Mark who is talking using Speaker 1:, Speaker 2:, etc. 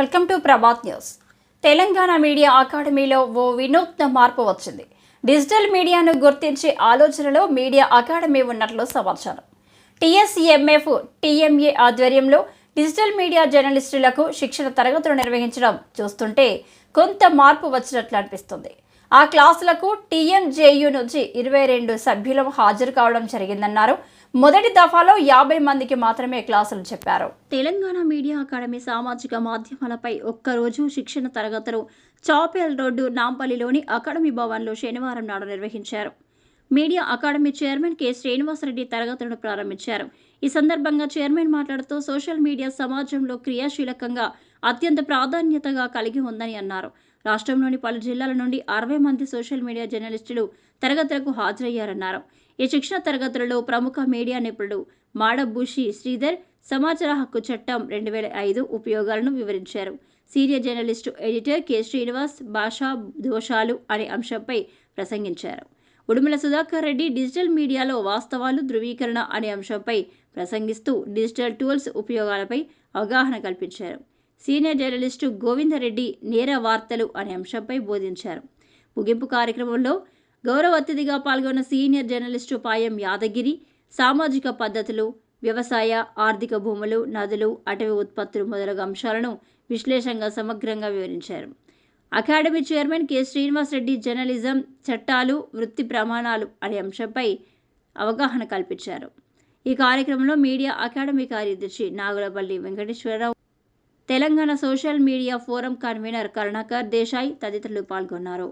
Speaker 1: Welcome to Prabhat news. Telangana media అకాడమీలో ఓ వినూత్న మార్పు వచ్చింది. డిజిటల్ మీడియాను గుర్తించే ఆలోచనలో మీడియా అకాడమీ ఉన్నట్లు సమాచారం. టీఎస్ఎంఎఫ్ టీఎంఏ ఆధ్వర్యంలో డిజిటల్ మీడియా జర్నలిస్టులకు శిక్షణ తరగతులు నిర్వహించడం చూస్తుంటే కొంత మార్పు వచ్చినట్లు అనిపిస్తుంది. ఆ క్లాసులకు టీఎంజేయు నుంచి ఇరవై రెండు సభ్యులు హాజరు కావడం జరిగిందన్నారు మొదటి దఫాలో యాభై మందికి మాత్రమే క్లాసులు చెప్పారు. తెలంగాణ మీడియా అకాడమీ సామాజిక మాధ్యమాలపై ఒక్కరోజు శిక్షణ తరగతులు చాపేల్ రోడ్డు నాంపల్లిలోని అకాడమీ భవన్లో శనివారం నాడు నిర్వహించారు. Media academy chairman K Srinivasa Reddy తరగతులను ప్రారంభించారు. ఈ సందర్భంగా చైర్మన్ మాట్లాడుతూ సోషల్ మీడియా సమాజంలో క్రియాశీలకంగా అత్యంత ప్రాధాన్యతగా కలిగి ఉందని అన్నారు. రాష్ట్రంలోని పలు జిల్లాల నుండి అరవై మంది సోషల్ మీడియా జర్నలిస్టులు తరగతులకు హాజరయ్యారన్నారు. ఈ శిక్షణ తరగతులలో ప్రముఖ మీడియా నిపుణుడు మాడబూషి శ్రీధర్ సమాచార హక్కు చట్టం రెండు వేల ఐదు ఉపయోగాలను వివరించారు. Senior journalist editor K. Srinivas భాషా దోషాలు అనే అంశంపై ప్రసంగించారు. ఉడుమల సుధాకర్ రెడ్డి డిజిటల్ మీడియాలో వాస్తవాలు ధృవీకరణ అనే అంశంపై ప్రసంగిస్తూ డిజిటల్ టూల్స్ ఉపయోగాలపై అవగాహన కల్పించారు. సీనియర్ జర్నలిస్టు గోవిందరెడ్డి నేర వార్తలు అనే అంశంపై బోధించారు. ముగింపు కార్యక్రమంలో గౌరవ అతిథిగా పాల్గొన్న సీనియర్ జర్నలిస్టు పాయం యాదగిరి సామాజిక పద్ధతులు వ్యవసాయ ఆర్థిక భూములు నదులు అటవీ ఉత్పత్తులు మొదలగు అంశాలను విశ్లేషంగా సమగ్రంగా వివరించారు. Academy chairman K. Srinivasa Reddy journalism చట్టాలు వృత్తి ప్రమాణాలు అనే అంశంపై అవగాహన కల్పించారు. ఈ కార్యక్రమంలో మీడియా అకాడమీ కార్యదర్శి Nagulapalli Venkateswara Rao Telangana social media forum convener Karunakar Desai తదితరులు పాల్గొన్నారు.